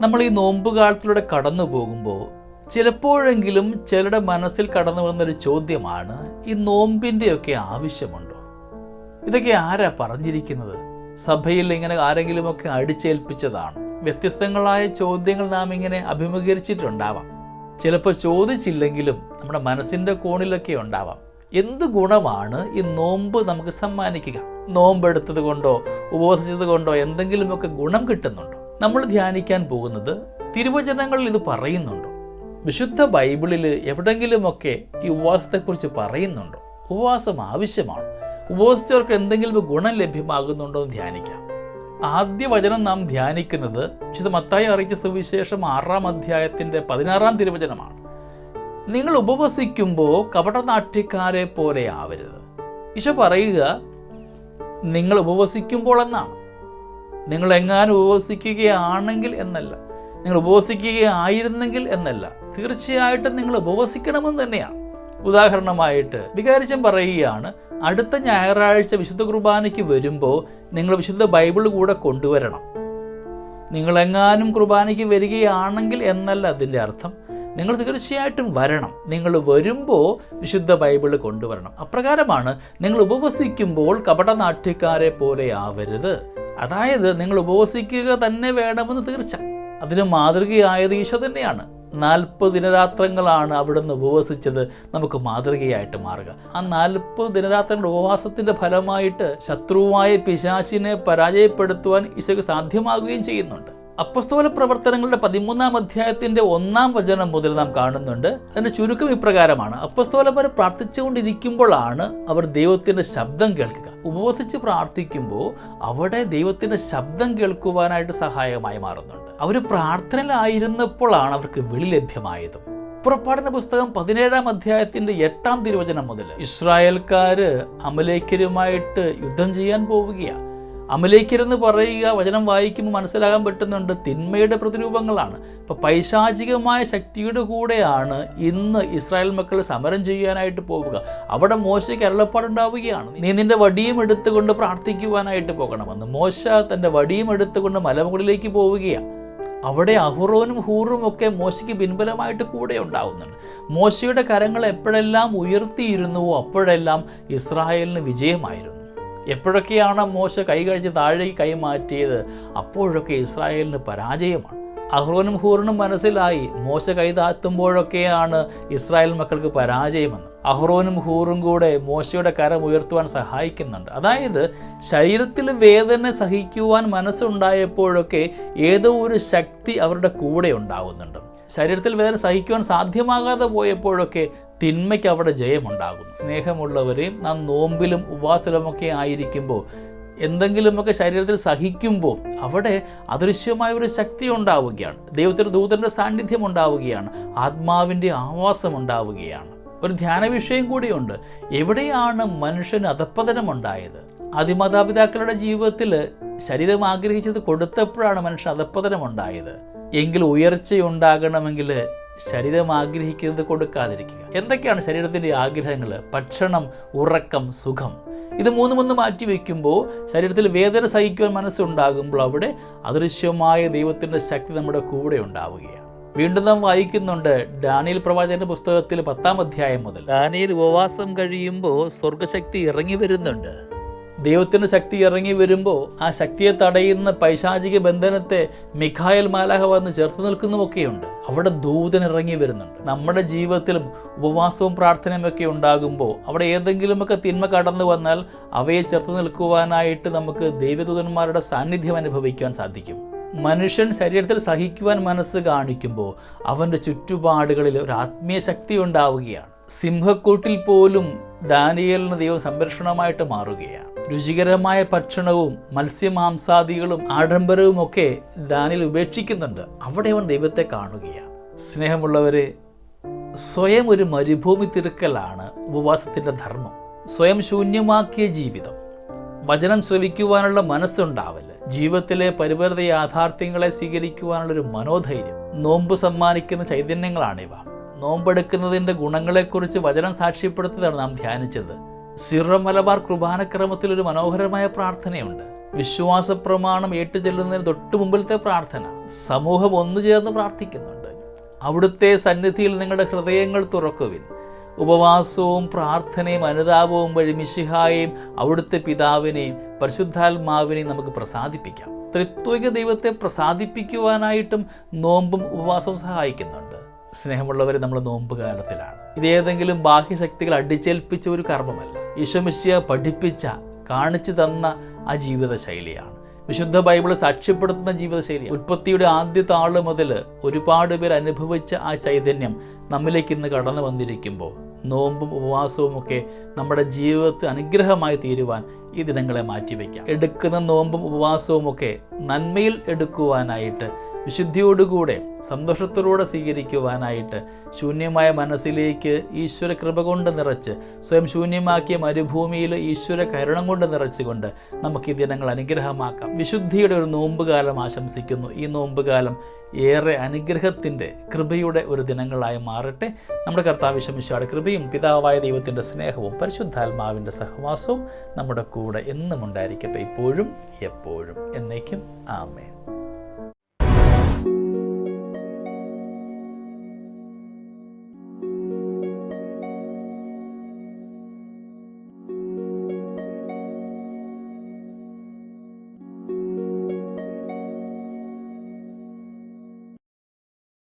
നമ്മൾ ഈ നോമ്പ് കാലത്തിലൂടെ കടന്നു പോകുമ്പോൾ ചിലപ്പോഴെങ്കിലും ചിലരുടെ മനസ്സിൽ കടന്നു വന്നൊരു ചോദ്യമാണ് ഈ നോമ്പിന്റെയൊക്കെ ആവശ്യമുണ്ടോ? ഇതൊക്കെ ആരാ പറഞ്ഞിരിക്കുന്നത്? സഭയിൽ ഇങ്ങനെ ആരെങ്കിലുമൊക്കെ അടിച്ചേൽപ്പിച്ചതാണ്. വ്യത്യസ്തങ്ങളായ ചോദ്യങ്ങൾ നാം ഇങ്ങനെ അഭിമുഖീകരിച്ചിട്ടുണ്ടാവാം. ചിലപ്പോൾ ചോദിച്ചില്ലെങ്കിലും നമ്മുടെ മനസ്സിന്റെ കോണിലൊക്കെ ഉണ്ടാവാം. എന്ത് ഗുണമാണ് ഈ നോമ്പ് നമുക്ക് സമ്മാനിക്കുക? നോമ്പ് എടുത്തത് കൊണ്ടോ ഉപവസിച്ചത് കൊണ്ടോ എന്തെങ്കിലുമൊക്കെ ഗുണം കിട്ടുന്നുണ്ടോ? നമ്മൾ ധ്യാനിക്കാൻ പോകുന്നത് തിരുവചനങ്ങളിൽ ഇത് പറയുന്നുണ്ടോ. വിശുദ്ധ ബൈബിളിൽ എവിടെങ്കിലുമൊക്കെ ഈ ഉപവാസത്തെക്കുറിച്ച് പറയുന്നുണ്ടോ. ഉപവാസം ആവശ്യമാണ്. ഉപവസിച്ചവർക്ക് എന്തെങ്കിലും ഗുണം ലഭ്യമാകുന്നുണ്ടോ എന്ന് ധ്യാനിക്കാം. ആദ്യ വചനം നാം ധ്യാനിക്കുന്നത് വിശുദ്ധ മത്തായി അറിയിച്ച സുവിശേഷം ആറാം അധ്യായത്തിന്റെ പതിനാറാം തിരുവചനമാണ്. നിങ്ങൾ ഉപവസിക്കുമ്പോൾ കപടനാട്യക്കാരെ പോലെ ആവരുത്. ഈശോ പറയുക നിങ്ങൾ ഉപവസിക്കുമ്പോൾ എന്നാണ്. നിങ്ങൾ എങ്ങാനും ഉപവസിക്കുകയാണെങ്കിൽ എന്നല്ല. നിങ്ങൾ ഉപവസിക്കുകയായിരുന്നെങ്കിൽ എന്നല്ല. തീർച്ചയായിട്ടും നിങ്ങൾ ഉപവസിക്കണമെന്ന് തന്നെയാണ്. ഉദാഹരണമായിട്ട് വികാരിച്ചൻ പറയുകയാണ് അടുത്ത ഞായറാഴ്ച വിശുദ്ധ കുർബാനയ്ക്ക് വരുമ്പോൾ നിങ്ങൾ വിശുദ്ധ ബൈബിൾ കൂടെ കൊണ്ടുവരണം. നിങ്ങളെങ്ങാനും കുർബാനയ്ക്ക് വരികയാണെങ്കിൽ എന്നല്ല അതിന്റെ അർത്ഥം. നിങ്ങൾ തീർച്ചയായിട്ടും വരണം. നിങ്ങൾ വരുമ്പോൾ വിശുദ്ധ ബൈബിൾ കൊണ്ടുവരണം. അപ്രകാരമാണ് നിങ്ങൾ ഉപവസിക്കുമ്പോൾ കപടനാട്യക്കാരെ പോലെ ആവരുത്. അതായത് നിങ്ങൾ ഉപവസിക്കുക തന്നെ വേണമെന്ന് തീർച്ച. അതിന് മാതൃകയായത് ഈശോ തന്നെയാണ്. നാൽപ്പത് ദിനരാത്രങ്ങളാണ് അവിടുന്ന് ഉപവസിച്ചത്. നമുക്ക് മാതൃകയായിട്ട് മാറുക. ആ നാൽപ്പത് ദിനരാത്രങ്ങളുടെ ഉപവാസത്തിന്റെ ഫലമായിട്ട് ശത്രുവായ പിശാശിനെ പരാജയപ്പെടുത്തുവാൻ ഈശോയ്ക്ക് സാധ്യമാകുകയും ചെയ്യുന്നുണ്ട്. അപ്പസ്തോല പ്രവർത്തനങ്ങളുടെ പതിമൂന്നാം അധ്യായത്തിന്റെ ഒന്നാം വചനം മുതൽ നാം കാണുന്നുണ്ട്. അതിന്റെ ചുരുക്കം ഇപ്രകാരമാണ്. അപ്പസ്തോലന്മാർ പ്രാർത്ഥിച്ചുകൊണ്ടിരിക്കുമ്പോഴാണ് അവർ ദൈവത്തിന്റെ ശബ്ദം കേൾക്കുക. ഉപവസിച്ച് പ്രാർത്ഥിക്കുമ്പോൾ അവിടെ ദൈവത്തിന്റെ ശബ്ദം കേൾക്കുവാനായിട്ട് സഹായകമായി മാറുന്നുണ്ട്. അവർ പ്രാർത്ഥനയിലായിരുന്നപ്പോഴാണ് അവർക്ക് വിളി ലഭ്യമായതും. പുറപ്പാടിന്റെ പുസ്തകം പതിനേഴാം അധ്യായത്തിന്റെ എട്ടാം തിരുവചനം മുതൽ ഇസ്രായേൽക്കാര് അമലേക്കരുമായിട്ട് യുദ്ധം ചെയ്യാൻ പോവുകയാണ്. അമലേക്കരെന്ന് പറയുക വചനം വായിക്കുമ്പോൾ മനസ്സിലാകാൻ പറ്റുന്നുണ്ട് തിന്മയുടെ പ്രതിരൂപങ്ങളാണ്. ഇപ്പം പൈശാചികമായ ശക്തിയുടെ കൂടെയാണ് ഇന്ന് ഇസ്രായേൽ മക്കൾ സമരം ചെയ്യാനായിട്ട് പോവുക. അവിടെ മോശയ്ക്ക് അരുളപ്പാടുണ്ടാവുകയാണ് നീ നിന്റെ വടിയും എടുത്തുകൊണ്ട് പ്രാർത്ഥിക്കുവാനായിട്ട് പോകണമെന്ന് മോശ തന്റെ വടിയും എടുത്തുകൊണ്ട് മലമുകളിലേക്ക് പോവുകയാണ്. അവിടെ അഹുറോനും ഹൂറും ഒക്കെ മോശയ്ക്ക് പിൻബലമായിട്ട് കൂടെ ഉണ്ടാവുന്നുണ്ട്. മോശയുടെ കരങ്ങൾ എപ്പോഴെല്ലാം ഉയർത്തിയിരുന്നുവോ അപ്പോഴെല്ലാം ഇസ്രായേലിന് വിജയമായിരുന്നു. എപ്പോഴൊക്കെയാണ് മോശ കൈ കഴിച്ച് താഴേക്ക് കൈ മാറ്റിയത്? അപ്പോഴൊക്കെ ഇസ്രായേലിന് പരാജയമാണ്. അഹ്റോനും ഹൂറിനും മനസ്സിലായി. മോശ കൈ താത്തുമ്പോഴൊക്കെയാണ് ഇസ്രായേൽ മക്കൾക്ക് പരാജയമെന്ന്. അഹ്റോനും ഹൂറും കൂടെ മോശയുടെ കരം ഉയർത്തുവാൻ സഹായിക്കുന്നുണ്ട്. അതായത് ശരീരത്തിൽ വേദന സഹിക്കുവാൻ മനസ്സുണ്ടായപ്പോഴൊക്കെ ഏതോ ഒരു ശക്തി അവരുടെ കൂടെ ഉണ്ടാകുന്നുണ്ട് ശരീരത്തിൽ വേദന സഹിക്കുവാൻ സാധ്യമാകാതെ പോയപ്പോഴൊക്കെ തിന്മയ്ക്ക് അവിടെ ജയമുണ്ടാകും സ്നേഹമുള്ളവരെയും നാം നോമ്പിലും ഉപവാസലുമൊക്കെ ആയിരിക്കുമ്പോൾ എന്തെങ്കിലുമൊക്കെ ശരീരത്തിൽ സഹിക്കുമ്പോൾ അവിടെ അദൃശ്യമായ ഒരു ശക്തി ഉണ്ടാവുകയാണ്. ദൈവത്തിന്റെ ദൂതന്റെ സാന്നിധ്യം ഉണ്ടാവുകയാണ്. ആത്മാവിന്റെ ആവാസം ഉണ്ടാവുകയാണ്. ഒരു ധ്യാന വിഷയം കൂടിയുണ്ട്. എവിടെയാണ് മനുഷ്യന് അധപ്പതനമുണ്ടായത് അതിമാതാപിതാക്കളുടെ ജീവിതത്തിൽ ശരീരം ആഗ്രഹിച്ചത് കൊടുത്തപ്പോഴാണ് മനുഷ്യൻ അധപ്പതനമുണ്ടായത് എങ്കിൽ ഉയർച്ചയുണ്ടാകണമെങ്കിൽ ശരീരം ആഗ്രഹിക്കുന്നത് കൊടുക്കാതിരിക്കുക. എന്തൊക്കെയാണ് ശരീരത്തിന്റെ ആഗ്രഹങ്ങൾ? ഭക്ഷണം ഉറക്കം സുഖം. ഇത് മൂന്നും ഒന്ന് മാറ്റി വയ്ക്കുമ്പോൾ ശരീരത്തിൽ വേദന സഹിക്കുവാൻ മനസ്സുണ്ടാകുമ്പോൾ അവിടെ അദൃശ്യമായ ദൈവത്തിന്റെ ശക്തി നമ്മുടെ കൂടെ ഉണ്ടാവുകയാണ്. വീണ്ടും നാം വായിക്കുന്നുണ്ട് ഡാനിയൽ പ്രവാചകന്റെ പുസ്തകത്തിൽ പത്താം അധ്യായം മുതൽ. ഡാനിയൽ ഉപവാസം കഴിയുമ്പോൾ സ്വർഗശക്തി ഇറങ്ങി വരുന്നുണ്ട്. ദൈവത്തിന്റെ ശക്തി ഇറങ്ങി വരുമ്പോൾ ആ ശക്തിയെ തടയുന്ന പൈശാചിക ബന്ധനത്തെ മിഖായൽ മാലാഹ വന്ന് ചേർത്ത് നിൽക്കുന്നുമൊക്കെയുണ്ട് അവിടെ ദൂതൻ ഇറങ്ങി വരുന്നുണ്ട്. നമ്മുടെ ജീവിതത്തിലും ഉപവാസവും പ്രാർത്ഥനയും ഒക്കെ ഉണ്ടാകുമ്പോൾ അവിടെ ഏതെങ്കിലുമൊക്കെ തിന്മ കടന്നു വന്നാൽ അവയെ ചേർത്ത് നിൽക്കുവാനായിട്ട് നമുക്ക് ദൈവദൂതന്മാരുടെ സാന്നിധ്യം അനുഭവിക്കാൻ സാധിക്കും. മനുഷ്യൻ ശരീരത്തിൽ സഹിക്കുവാൻ മനസ്സ് കാണിക്കുമ്പോൾ അവന്റെ ചുറ്റുപാടുകളിൽ ഒരു ആത്മീയ ശക്തി ഉണ്ടാവുകയാണ്. സിംഹക്കൂട്ടിൽ പോലും ദാനിയലിന് ദൈവം സംരക്ഷണമായിട്ട് മാറുകയാണ്. രുചികരമായ ഭക്ഷണവും മത്സ്യമാംസാദികളും ആഡംബരവും ഒക്കെ ദാനിൽ ഉപേക്ഷിക്കുന്നുണ്ട്. അവിടെ അവൻ ദൈവത്തെ കാണുകയാണ്. സ്നേഹമുള്ളവരെ സ്വയം ഒരു മരുഭൂമി തിരുക്കലാണ് ഉപവാസത്തിന്റെ ധർമ്മം. സ്വയം ശൂന്യമാക്കിയ ജീവിതം. വചനം ശ്രവിക്കുവാനുള്ള മനസ്സുണ്ടാവൽ. ജീവിതത്തിലെ പരിപരിത യാഥാർത്ഥ്യങ്ങളെ സ്വീകരിക്കുവാനുള്ളൊരു മനോധൈര്യം. നോമ്പ് സമ്മാനിക്കുന്ന ചൈതന്യങ്ങളാണിവ. നോമ്പെടുക്കുന്നതിന്റെ ഗുണങ്ങളെക്കുറിച്ച് വചനം സാക്ഷ്യപ്പെടുത്തിയതാണ് നാം ധ്യാനിച്ചത്. സിറ മലബാർ കുർബാനക്രമത്തിൽ ഒരു മനോഹരമായ പ്രാർത്ഥനയുണ്ട്. വിശ്വാസ പ്രമാണം ഏറ്റുചൊല്ലുന്നതിന് തൊട്ടു മുമ്പിലത്തെ പ്രാർത്ഥന. സമൂഹം ഒന്നു ചേർന്ന് പ്രാർത്ഥിക്കുന്നുണ്ട്. അവിടുത്തെ സന്നിധിയിൽ നിങ്ങളുടെ ഹൃദയങ്ങൾ തുറക്കുവിൻ. ഉപവാസവും പ്രാർത്ഥനയും അനുതാപവും വഴി മിശിഹായെയും അവിടുത്തെ പിതാവിനെയും പരിശുദ്ധാത്മാവിനെയും നമുക്ക് പ്രസാദിപ്പിക്കാം. ത്രിത്വിക ദൈവത്തെ പ്രസാദിപ്പിക്കുവാനായിട്ടും നോമ്പും ഉപവാസവും സഹായിക്കുന്നുണ്ട്. സ്നേഹമുള്ളവർ നമ്മൾ നോമ്പ് കാലത്തിലാണ് ഇതേതെങ്കിലും ബാഹ്യശക്തികൾ അടിച്ചേൽപ്പിച്ച ഒരു കർമ്മമല്ല. ഈശോമിശിയ പഠിപ്പിച്ച കാണിച്ചു തന്ന ആ ജീവിത ശൈലിയാണ് വിശുദ്ധ ബൈബിൾ സാക്ഷ്യപ്പെടുത്തുന്ന ജീവിതശൈലി ഉൽപ്പത്തിയുടെ ആദ്യത്തെ ആൾ മുതൽ ഒരുപാട് പേർ അനുഭവിച്ച ആ ചൈതന്യം നമ്മിലേക്ക് ഇന്ന് കടന്നു വന്നിരിക്കുമ്പോൾ നോമ്പും ഉപവാസവും ഒക്കെ നമ്മുടെ ജീവിതത്തെ അനുഗ്രഹമായി തീരുവാൻ ഈ ദിനങ്ങളെ മാറ്റിവെക്കാം എടുക്കുന്ന നോമ്പും ഉപവാസവും ഒക്കെ നന്മയിൽ എടുക്കുവാനായിട്ട് വിശുദ്ധിയോടുകൂടെ സന്തോഷത്തോടെ സ്വീകരിക്കുവാനായിട്ട് ശൂന്യമായ മനസ്സിലേക്ക് ഈശ്വര കൃപ കൊണ്ട് നിറച്ച് സ്വയം ശൂന്യമാക്കിയ മരുഭൂമിയിൽ ഈശ്വര കരുണം കൊണ്ട് നിറച്ചുകൊണ്ട് നമുക്ക് ഈ ദിനങ്ങൾ അനുഗ്രഹമാക്കാം. വിശുദ്ധിയുടെ ഒരു നോമ്പുകാലം ആശംസിക്കുന്നു. ഈ നോമ്പുകാലം ഏറെ അനുഗ്രഹത്തിന്റെ കൃപയുടെ ഒരു ദിനങ്ങളായി മാറട്ടെ. നമ്മുടെ കർത്താവിശ്വമിശയുടെ കൃപയും പിതാവായ ദൈവത്തിന്റെ സ്നേഹവും പരിശുദ്ധാത്മാവിന്റെ സഹവാസവും നമ്മുടെ കൂടെ എന്നും ഉണ്ടായിരിക്കട്ടെ ഇപ്പോഴും എപ്പോഴും എന്നേക്കും ആമേൻ.